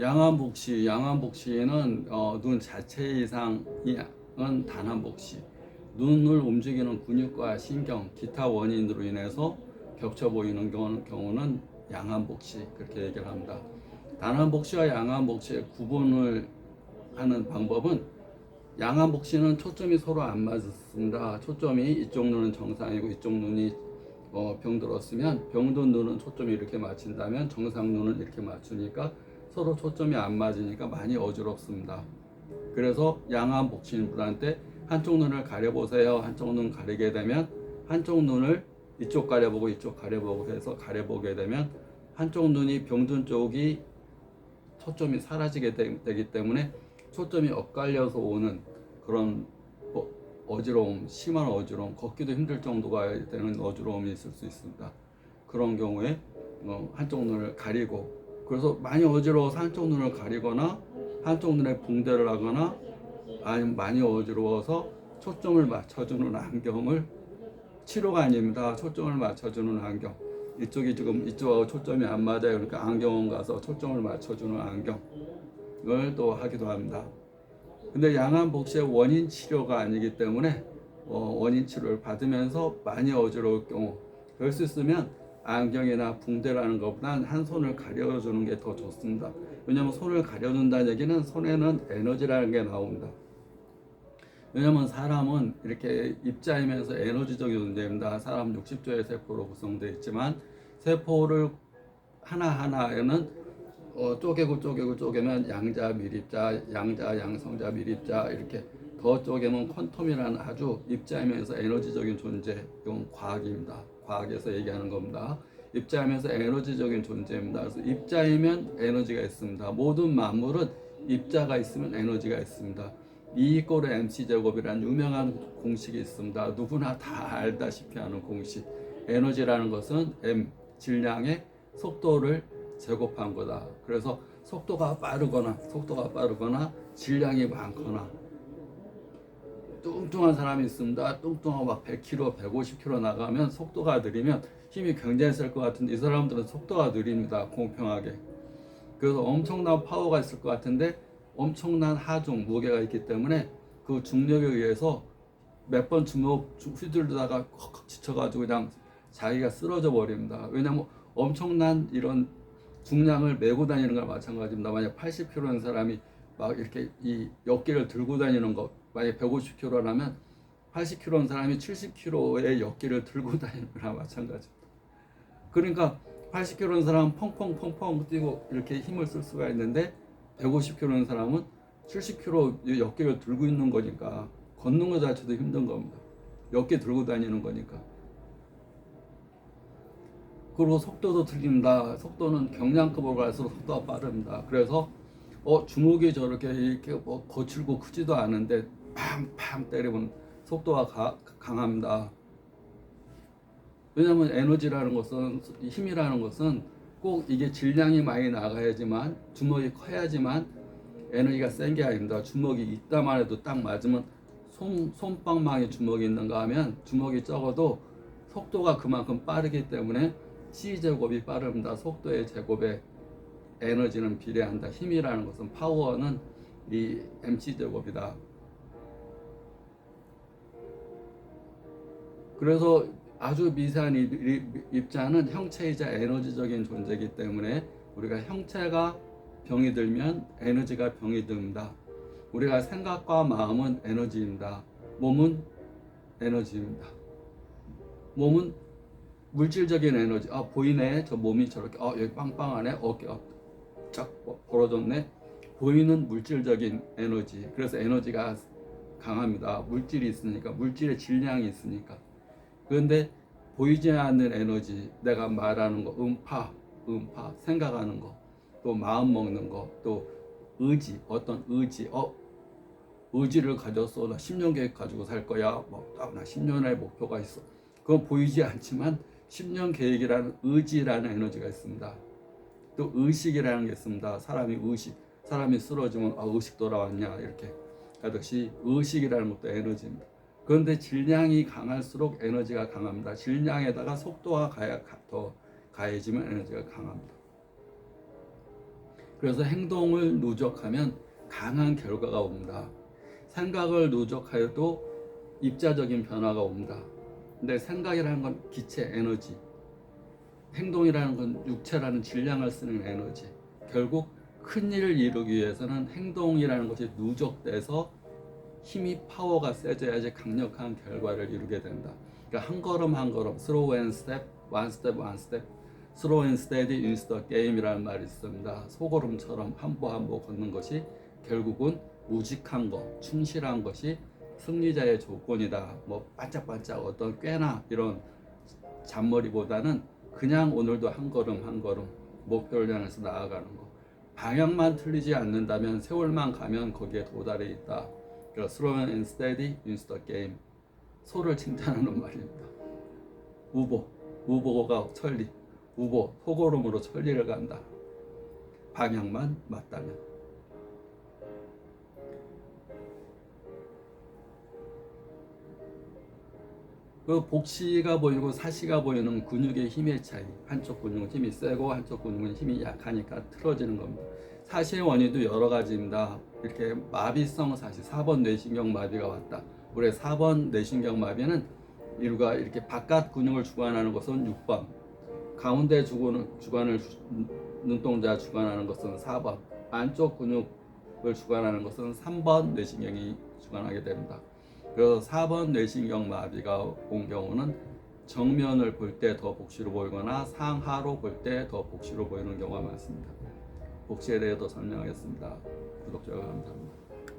양암복시, 양암복시는 어, 눈 자체 이상은 단암복시. 눈을 움직이는 근육과 신경, 기타 원인으로 인해서 겹쳐 보이는 경우- 경우는 양암복시 그렇게 얘기를 합니다. 단암복시와 양암복시의 구분을 하는 방법은 양암복시는 초점이 서로 안 맞습니다. 초점이 이쪽 눈은 정상이고 이쪽 눈이 어, 병들었으면 병든 눈은 초점이 이렇게 맞춘다면 정상 눈은 이렇게 맞추니까 서로 초점이 안 맞으니까 많이 어지럽습니다. 그래서 양암 복신 분한테 한쪽 눈을 가려보세요. 한쪽 눈 가리게 되면 한쪽 눈을 이쪽 가려보고 이쪽 가려보고 해서 가려보게 되면 한쪽 눈이 병든 쪽이 초점이 사라지게 되, 기 때문에 초점이 엇갈려서 오는 그런 어, 어지러움, 심한 어지러움, 걷기도 힘들 정도가 되는 어지러움이 있을 수 있습니다. 그런 경우에 어, 한쪽 눈을 가리고 그래서 많이 어지러워서 한쪽 눈을 가리거나 한쪽 눈에 붕대를 하거나 아니면 많이 어지러워서 초점을 맞춰주는 안경을 치료가 아닙니다. 초점을 맞춰주는 안경. 이쪽이 지금 이쪽하고 초점이 안 맞아요. 그러니까 안경원 가서 초점을 맞춰주는 안경을 또 하기도 합니다. 근데 양암 복시의 원인 치료가 아니기 때문에 어, 원인 치료를 받으면서 많이 어지러울 경우 그럴 수 있으면 안경이나 붕대라는 것보단 한 손을 가려주는 게 더 좋습니다. 왜냐하면 손을 가려준다는 얘기는 손에는 에너지라는 게 나옵니다. 왜냐하면 사람은 이렇게 입자이면서 에너지적인 존재입니다. 사람 60조의 세포로 구성되어 있지만 세포를 하나하나에는 어, 쪼개고 쪼개고 쪼개면 양자 밀입자, 양자 양성자 밀입자 이렇게 더 쪼개면 퀀텀이라는 아주 입자이면서 에너지적인 존재 이건 과학입니다. 과학에서 얘기하는 겁니다. 입자이면서 에너지적인 존재입니다. 그래서 입자이면 에너지가 있습니다. 모든 만물은 입자가 있으면 에너지가 있습니다. 이꼬르 MC 제곱이라는 유명한 공식이 있습니다. 누구나 다 알다시피 하는 공식. 에너지라는 것은 m 질량의 속도를 제곱한 거다. 그래서 속도가 빠르거나 속도가 빠르거나 질량이 많거나 뚱뚱한 사람이 있습니다. 뚱뚱하고 막 100km, 150km 나가면 속도가 느리면 힘이 굉장히 셀 것 같은데 이 사람들은 속도가 느립니다. 공평하게. 그래서 엄청난 파워가 있을 것 같은데 엄청난 하중 무게가 있기 때문에 그 중력에 의해서 몇 번 주먹 휘둘르다가 헉헉 지쳐가지고 그냥 자기가 쓰러져 버립니다. 왜냐면 엄청난 이런 중량을 메고 다니는 거랑 마찬가지입니다. 만약 80kg인 사람이 막 이렇게 이 역기를 들고 다니는 것, 만약 150kg라면 80kg인 사람이 70kg의 역기를 들고 다니는 거랑 마찬가지입니다. 그러니까 80kg인 사람은 펑펑 펑펑 뛰고 이렇게 힘을 쓸 수가 있는데 150kg인 사람은 70kg 역기를 들고 있는 거니까 걷는 것 자체도 힘든 겁니다. 역기 들고 다니는 거니까. 그리고 속도도 틀립니다. 속도는 경량급으로 갈수록 속도가 빠릅니다. 그래서 어 주먹이 저렇게 이렇게 뭐 거칠고 크지도 않은데 팡팡 때리면 속도가 가- 강합니다. 왜냐하면 에너지라는 것은 힘이라는 것은 꼭 이게 질량이 많이 나가야지만 주먹이 커야지만 에너지가 센 게 아닙니다. 주먹이 있다만 해도 딱 맞으면 손, 손방망이 주먹이 있는가 하면 주먹이 적어도 속도가 그만큼 빠르기 때문에 C 제곱이 빠릅니다. 속도의 제곱에 에너지는 비례한다. 힘이라는 것은 파워는 이 MC 제곱이다. 그래서 아주 미세한 입자는 형체이자 에너지적인 존재이기 때문에 우리가 형체가 병이 들면 에너지가 병이 듭니다. 우리가 생각과 마음은 에너지입니다. 몸은 에너지입니다. 몸은 물질적인 에너지. 아 보이네. 저 몸이 저렇게. 아 여기 빵빵하네. 어깨가 쫙 벌어졌네. 보이는 물질적인 에너지. 그래서 에너지가 강합니다. 물질이 있으니까 물질의 질량이 있으니까. 그런데 보이지 않는 에너지, 내가 말하는 거, 음파, 음파, 생각하는 거, 또 마음 먹는 거, 또 의지, 어떤 의지, 어, 의지를 가졌어. 나 10년 계획 가지고 살 거야. 뭐, 딱나 10년의 목표가 있어. 그건 보이지 않지만 10년 계획이라는 의지라는 에너지가 있습니다. 또 의식이라는 게 있습니다. 사람이 의식, 사람이 쓰러지면 아, 의식 돌아왔냐 이렇게 하듯이 의식이라는 것도 에너지입니다. 그런데 질량이 강할수록 에너지가 강합니다. 질량에다가 속도가 가야 가- 더 가해지면 에너지가 강합니다. 그래서 행동을 누적하면 강한 결과가 옵니다. 생각을 누적하여도 입자적인 변화가 옵니다. 근데 생각이라는 건 기체 에너지, 행동이라는 건 육체라는 질량을 쓰는 에너지. 결국 큰 일을 이루기 위해서는 행동이라는 것이 누적돼서 힘이 파워가 세져야지 강력한 결과를 이루게 된다. 그러니까 한 걸음 한 걸음, slow and step, one step, one step, slow and steady is the game이라는 말이 있습니다. 소걸음처럼 한 보 한 보 걷는 것이 결국은 무직한 것, 충실한 것이 승리자의 조건이다. 뭐 반짝반짝 어떤 꽤나 이런 잔머리보다는 그냥 오늘도 한 걸음 한 걸음 목표를 향해서 나아가는 거. 방향만 틀리지 않는다면 세월만 가면 거기에 도달해 있다. 그래서 slow and steady wins the game. 소를 칭찬하는 말입니다. 우보, 우보가 천리, 우보 소고름으로 천리를 간다. 방향만 맞다면. 그 복시가 보이고 사시가 보이는 근육의 힘의 차이. 한쪽 근육은 힘이 세고 한쪽 근육은 힘이 약하니까 틀어지는 겁니다. 사시의 원인도 여러 가지입니다. 이렇게 마비성 사시, 4번 뇌신경 마비가 왔다. 우리 4번 뇌신경 마비는 이루가 이렇게 바깥 근육을 주관하는 것은 6번, 가운데 주관, 주관을 주- 눈동자 주관하는 것은 4번, 안쪽 근육을 주관하는 것은 3번 뇌신경이 주관하게 됩니다. 그래서 4번 뇌신경 마비가 온 경우는 정면을 볼 때 더 복시로 보이거나 상하로 볼 때 더 복시로 보이는 경우가 많습니다. 복시에 대해 더 설명하겠습니다. 구독자 감사합니다.